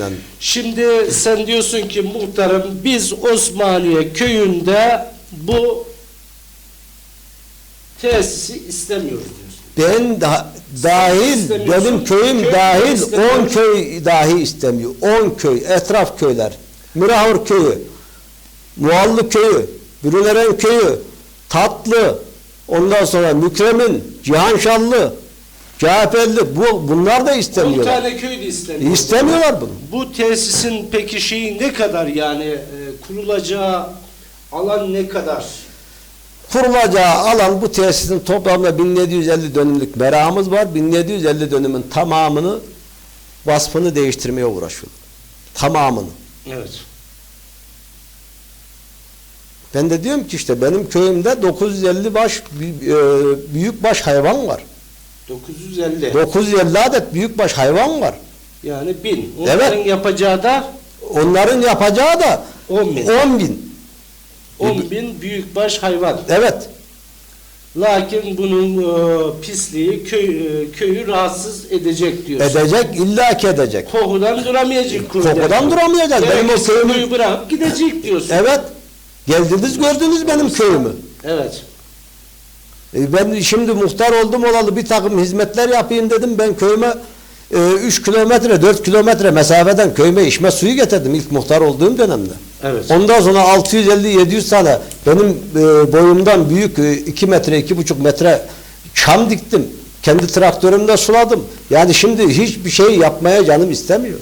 Yani Şimdi sen diyorsun ki muhtarım biz Osmaniye köyünde bu tesisi istemiyoruz diyorsun. ben da, dahil benim köyüm köy dahil istemiyor. 10 köy dahi istemiyor. 10 köy etraf köyler. Mürahur köyü, Muallı köyü, Bürüleren köyü, Tatlı, ondan sonra Mükremin, Cihanşallı, CHP'li bu bunlar da 10 istemiyorlar. tane köy de istemiyor. İstemiyorlar bunu. Bu tesisin peki şeyi ne kadar yani e, kurulacağı alan ne kadar? Kurulacağı alan bu tesisin toplamda 1750 dönümlük meramımız var. 1750 dönümün tamamını vasfını değiştirmeye uğraşıyor. Tamamını. Evet. Ben de diyorum ki işte benim köyümde 950 baş e, büyük baş hayvan var. 950. 950 adet büyük baş hayvan var. Yani 1000. Onların yapacağı da Onların yapacağı da 10 bin. 10 bin. 10 bin büyükbaş hayvan. Evet. Lakin bunun e, pisliği köy, e, köyü rahatsız edecek diyorsun. Edecek illaki edecek. Kokudan duramayacak kuyuda. Kokudan duramayacak. Benim o kuyu bırakıp gidecek diyorsun. Evet. Geldiniz gördünüz benim köyümü. Evet. E, Ben şimdi muhtar oldum olalı bir takım hizmetler yapayım dedim. Ben köyüme 3 kilometre 4 kilometre mesafeden köyüme içme suyu getirdim ilk muhtar olduğum dönemde. Evet. Ondan sonra 650-700 tane benim e, boyumdan büyük 2 metre 2,5 metre çam diktim. Kendi traktörümle suladım. Yani şimdi hiçbir şey yapmaya canım istemiyor.